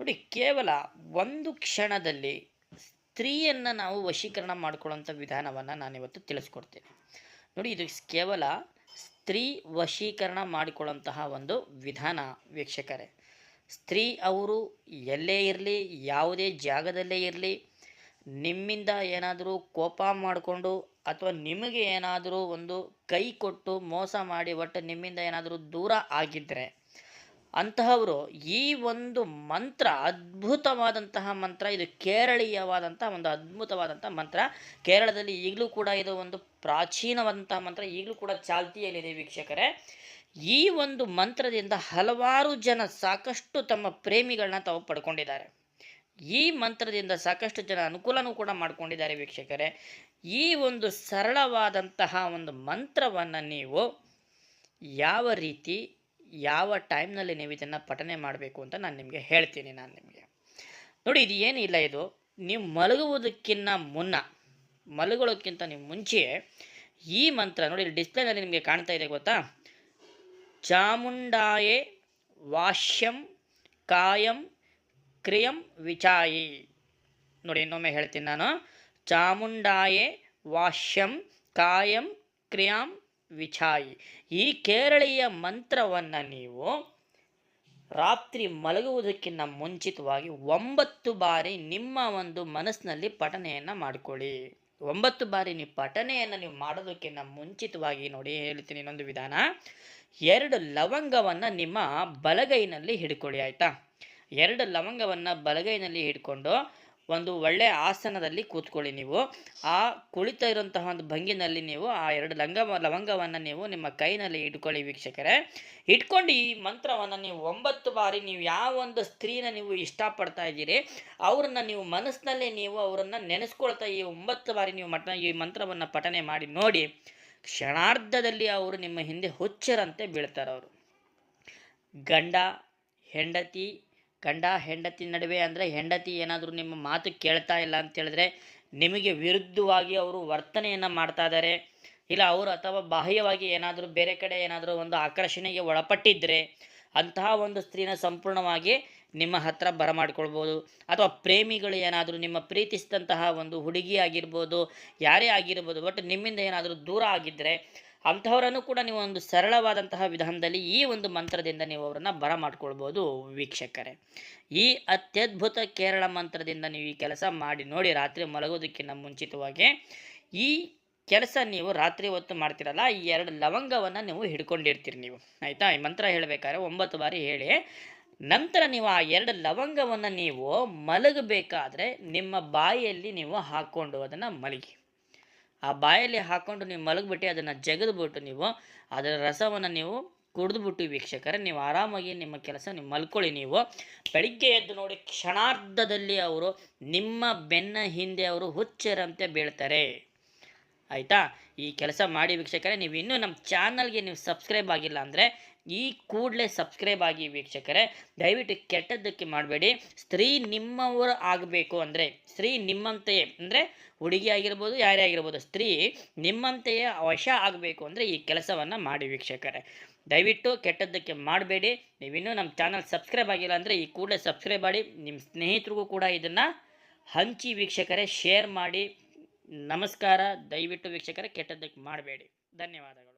ನೋಡಿ, ಕೇವಲ ಒಂದು ಕ್ಷಣದಲ್ಲಿ ಸ್ತ್ರೀಯನ್ನು ನಾವು ವಶೀಕರಣ ಮಾಡ್ಕೊಳ್ಳೋಂಥ ವಿಧಾನವನ್ನು ನಾನಿವತ್ತು ತಿಳಿಸ್ಕೊಡ್ತೇನೆ. ನೋಡಿ, ಇದು ಕೇವಲ ಸ್ತ್ರೀ ವಶೀಕರಣ ಮಾಡಿಕೊಳ್ಳುವಂತಹ ಒಂದು ವಿಧಾನ ವೀಕ್ಷಕರೇ. ಸ್ತ್ರೀ ಅವರು ಎಲ್ಲೇ ಇರಲಿ, ಯಾವುದೇ ಜಾಗದಲ್ಲೇ ಇರಲಿ, ನಿಮ್ಮಿಂದ ಏನಾದರೂ ಕೋಪ ಮಾಡಿಕೊಂಡು ಅಥವಾ ನಿಮಗೆ ಏನಾದರೂ ಒಂದು ಕೈ ಕೊಟ್ಟು ಮೋಸ ಮಾಡಿ, ಒಟ್ಟು ನಿಮ್ಮಿಂದ ಏನಾದರೂ ದೂರ ಆಗಿದ್ದರೆ ಅಂತಹವರು ಈ ಒಂದು ಮಂತ್ರ, ಅದ್ಭುತವಾದಂತಹ ಮಂತ್ರ, ಇದು ಕೇರಳೀಯವಾದಂಥ ಒಂದು ಅದ್ಭುತವಾದಂಥ ಮಂತ್ರ. ಕೇರಳದಲ್ಲಿ ಈಗಲೂ ಕೂಡ ಇದು ಒಂದು ಪ್ರಾಚೀನವಾದಂತಹ ಮಂತ್ರ, ಈಗಲೂ ಕೂಡ ಚಾಲ್ತಿಯಲ್ಲಿದೆ ವೀಕ್ಷಕರೇ. ಈ ಒಂದು ಮಂತ್ರದಿಂದ ಹಲವಾರು ಜನ ಸಾಕಷ್ಟು ತಮ್ಮ ಪ್ರೇಮಿಗಳನ್ನ ತಾವು ಪಡ್ಕೊಂಡಿದ್ದಾರೆ. ಈ ಮಂತ್ರದಿಂದ ಸಾಕಷ್ಟು ಜನ ಅನುಕೂಲನೂ ಕೂಡ ಮಾಡ್ಕೊಂಡಿದ್ದಾರೆ ವೀಕ್ಷಕರೇ. ಈ ಒಂದು ಸರಳವಾದಂತಹ ಒಂದು ಮಂತ್ರವನ್ನು ನೀವು ಯಾವ ರೀತಿ ಯಾವ ಟೈಮ್ನಲ್ಲಿ ನೀವು ಇದನ್ನು ಪಠನೆ ಮಾಡಬೇಕು ಅಂತ ನಾನು ನಿಮಗೆ ಹೇಳ್ತೀನಿ ನಾನು ನಿಮಗೆ. ನೋಡಿ ಇದು ಏನಿಲ್ಲ ಇದು, ನೀವು ಮಲಗುವುದಕ್ಕಿಂತ ಮುನ್ನ ಮಲಗೋಕ್ಕಿಂತ ನೀವು ಮುಂಚೆ ಈ ಮಂತ್ರ ನೋಡಿ ಇಲ್ಲಿ ಡಿಸ್ಪ್ಲೇನಲ್ಲಿ ನಿಮಗೆ ಕಾಣ್ತಾ ಇದೆ ಗೊತ್ತಾ? ಚಾಮುಂಡಾಯೇ ವಾಶ್ಯಂ ಕಾಯಂ ಕ್ರಿಯಂ ವಿಚಾಯಿ. ನೋಡಿ ಇನ್ನೊಮ್ಮೆ ಹೇಳ್ತೀನಿ ನಾನು. ಚಾಮುಂಡಾಯೇ ವಾಶ್ಯಂ ಕಾಯಂ ಕ್ರಿಯಾಂ ವಿಚಾಯಿ. ಈ ಕೇರಳೀಯ ಮಂತ್ರವನ್ನು ನೀವು ರಾತ್ರಿ ಮಲಗುವುದಕ್ಕಿಂತ ಮುಂಚಿತವಾಗಿ ಒಂಬತ್ತು ಬಾರಿ ನಿಮ್ಮ ಒಂದು ಮನಸ್ಸಿನಲ್ಲಿ ಪಠನೆಯನ್ನು ಮಾಡಿಕೊಳ್ಳಿ. ಒಂಬತ್ತು ಬಾರಿ ನೀವು ಪಠನೆಯನ್ನು ನೀವು ಮಾಡೋದಕ್ಕಿಂತ ಮುಂಚಿತವಾಗಿ ನೋಡಿ ಹೇಳ್ತೀನಿ ಇನ್ನೊಂದು ವಿಧಾನ. ಎರಡು ಲವಂಗವನ್ನು ನಿಮ್ಮ ಬಲಗೈನಲ್ಲಿ ಹಿಡ್ಕೊಳ್ಳಿ ಆಯಿತಾ? ಎರಡು ಲವಂಗವನ್ನು ಬಲಗೈನಲ್ಲಿ ಹಿಡ್ಕೊಂಡು ಒಂದು ಒಳ್ಳೆಯ ಆಸನದಲ್ಲಿ ಕೂತ್ಕೊಳ್ಳಿ ನೀವು. ಆ ಕುಳಿತ ಇರುವಂತಹ ಒಂದು ಭಂಗಿನಲ್ಲಿ ನೀವು ಆ ಎರಡು ಲಂಗ ಲವಂಗವನ್ನು ನೀವು ನಿಮ್ಮ ಕೈನಲ್ಲಿ ಇಟ್ಕೊಳ್ಳಿ ವೀಕ್ಷಕರೇ. ಇಟ್ಕೊಂಡು ಈ ಮಂತ್ರವನ್ನು ನೀವು ಒಂಬತ್ತು ಬಾರಿ ನೀವು ಯಾವ ಒಂದು ಸ್ತ್ರೀನ ನೀವು ಇಷ್ಟಪಡ್ತಾ ಇದ್ದೀರಿ, ಅವ್ರನ್ನ ನೀವು ಮನಸ್ಸಿನಲ್ಲೇ ನೀವು ಅವರನ್ನು ನೆನೆಸ್ಕೊಳ್ತಾ ಈ ಒಂಬತ್ತು ಬಾರಿ ನೀವು ಮಠ ಈ ಮಂತ್ರವನ್ನು ಪಠನೆ ಮಾಡಿ ನೋಡಿ, ಕ್ಷಣಾರ್ಧದಲ್ಲಿ ಅವರು ನಿಮ್ಮ ಹಿಂದೆ ಹುಚ್ಚರಂತೆ ಬೀಳ್ತಾರೆ ಅವರು ಗಂಡ, ಹೆಂಡತಿ ಗಂಡ ಹೆಂಡತಿ ನಡುವೆ ಅಂದರೆ ಹೆಂಡತಿ ಏನಾದರೂ ನಿಮ್ಮ ಮಾತು ಕೇಳ್ತಾ ಇಲ್ಲ ಅಂತೇಳಿದ್ರೆ ನಿಮಗೆ ವಿರುದ್ಧವಾಗಿ ಅವರು ವರ್ತನೆಯನ್ನು ಮಾಡ್ತಾ ಇದ್ದಾರೆ ಇಲ್ಲ, ಅವರು ಅಥವಾ ಬಾಹ್ಯವಾಗಿ ಏನಾದರೂ ಬೇರೆ ಕಡೆ ಏನಾದರೂ ಒಂದು ಆಕರ್ಷಣೆಗೆ ಒಳಪಟ್ಟಿದ್ದರೆ ಅಂತಹ ಒಂದು ಸ್ತ್ರೀನ ಸಂಪೂರ್ಣವಾಗಿ ನಿಮ್ಮ ಹತ್ರ ಬರಮಾಡ್ಕೊಳ್ಬೋದು. ಅಥವಾ ಪ್ರೇಮಿಗಳು ಏನಾದರೂ ನಿಮ್ಮ ಪ್ರೀತಿಸಿದಂತಹ ಒಂದು ಹುಡುಗಿ ಆಗಿರ್ಬೋದು, ಯಾರೇ ಆಗಿರ್ಬೋದು ಬಟ್ ನಿಮ್ಮಿಂದ ಏನಾದರೂ ದೂರ ಆಗಿದ್ದರೆ ಅಂಥವರನ್ನು ಕೂಡ ನೀವು ಒಂದು ಸರಳವಾದಂತಹ ವಿಧಾನದಲ್ಲಿ ಈ ಒಂದು ಮಂತ್ರದಿಂದ ನೀವು ಅವರನ್ನು ಬರಮಾಡ್ಕೊಳ್ಬೋದು ವೀಕ್ಷಕರೇ. ಈ ಅತ್ಯದ್ಭುತ ಕೇರಳ ಮಂತ್ರದಿಂದ ನೀವು ಈ ಕೆಲಸ ಮಾಡಿ ನೋಡಿ ರಾತ್ರಿ ಮಲಗೋದಕ್ಕಿಂತ ಮುಂಚಿತವಾಗಿ ಈ ಕೆಲಸ ನೀವು ರಾತ್ರಿ ಹೊತ್ತು ಮಾಡ್ತಿರಲ್ಲ, ಈ ಎರಡು ಲವಂಗವನ್ನು ನೀವು ಹಿಡ್ಕೊಂಡಿರ್ತೀರಿ ನೀವು. ಆಯಿತಾ? ಈ ಮಂತ್ರ ಹೇಳಬೇಕಾದ್ರೆ ಒಂಬತ್ತು ಬಾರಿ ಹೇಳಿ. ನಂತರ ನೀವು ಆ ಎರಡು ಲವಂಗವನ್ನು ನೀವು ಮಲಗಬೇಕಾದ್ರೆ ನಿಮ್ಮ ಬಾಯಿಯಲ್ಲಿ ನೀವು ಹಾಕ್ಕೊಂಡು ಅದನ್ನು ಮಲಗಿ. ಆ ಬಾಯಲ್ಲಿ ಹಾಕ್ಕೊಂಡು ನೀವು ಮಲಗಿಬಿಟ್ಟು ಅದನ್ನು ಜಗದ್ಬಿಟ್ಟು ನೀವು ಅದರ ರಸವನ್ನು ನೀವು ಕುಡಿದ್ಬಿಟ್ಟು ವೀಕ್ಷಕರೇ, ನೀವು ಆರಾಮಾಗಿ ನಿಮ್ಮ ಕೆಲಸ ನೀವು ಮಲ್ಕೊಳ್ಳಿ ನೀವು. ಬೆಳಿಗ್ಗೆ ಎದ್ದು ನೋಡಿ ಕ್ಷಣಾರ್ಧದಲ್ಲಿ ಅವರು ನಿಮ್ಮ ಬೆನ್ನ ಹಿಂದೆ ಅವರು ಹುಚ್ಚರಂತೆ ಬೀಳ್ತಾರೆ. ಆಯಿತಾ? ಈ ಕೆಲಸ ಮಾಡಿ ವೀಕ್ಷಕರೇ, ನೀವು ಇನ್ನೂ ನಮ್ಮ ಚಾನಲ್ಗೆ ನೀವು ಸಬ್ಸ್ಕ್ರೈಬ್ ಆಗಿಲ್ಲ ಅಂದರೆ ಈ ಕೂಡಲೇ ಸಬ್ಸ್ಕ್ರೈಬ್ ಆಗಿ ವೀಕ್ಷಕರೇ, ದಯವಿಟ್ಟು ಕೆಟ್ಟದ್ದಕ್ಕೆ ಮಾಡಬೇಡಿ. ಸ್ತ್ರೀ ನಿಮ್ಮವರು ಆಗಬೇಕು ಅಂದರೆ, ಸ್ತ್ರೀ ನಿಮ್ಮಂತೆಯೇ ಅಂದರೆ ಹುಡುಗಿ ಆಗಿರ್ಬೋದು, ಯಾರೇ ಆಗಿರ್ಬೋದು, ಸ್ತ್ರೀ ನಿಮ್ಮಂತೆಯೇ ವಶ ಆಗಬೇಕು ಅಂದರೆ ಈ ಕೆಲಸವನ್ನು ಮಾಡಿ ವೀಕ್ಷಕರೇ. ದಯವಿಟ್ಟು ಕೆಟ್ಟದ್ದಕ್ಕೆ ಮಾಡಬೇಡಿ. ನೀವಿನ್ನೂ ನಮ್ಮ ಚಾನಲ್ ಸಬ್ಸ್ಕ್ರೈಬ್ ಆಗಿಲ್ಲ ಅಂದರೆ ಈ ಕೂಡಲೇ ಸಬ್ಸ್ಕ್ರೈಬ್ ಮಾಡಿ. ನಿಮ್ಮ ಸ್ನೇಹಿತರಿಗೂ ಕೂಡ ಇದನ್ನು ಹಂಚಿ ವೀಕ್ಷಕರೇ, ಶೇರ್ ಮಾಡಿ. ನಮಸ್ಕಾರ. ದಯವಿಟ್ಟು ವೀಕ್ಷಕರ ಕೆಟ್ಟದ್ದಕ್ಕೆ ಮಾಡಬೇಡಿ. ಧನ್ಯವಾದಗಳು.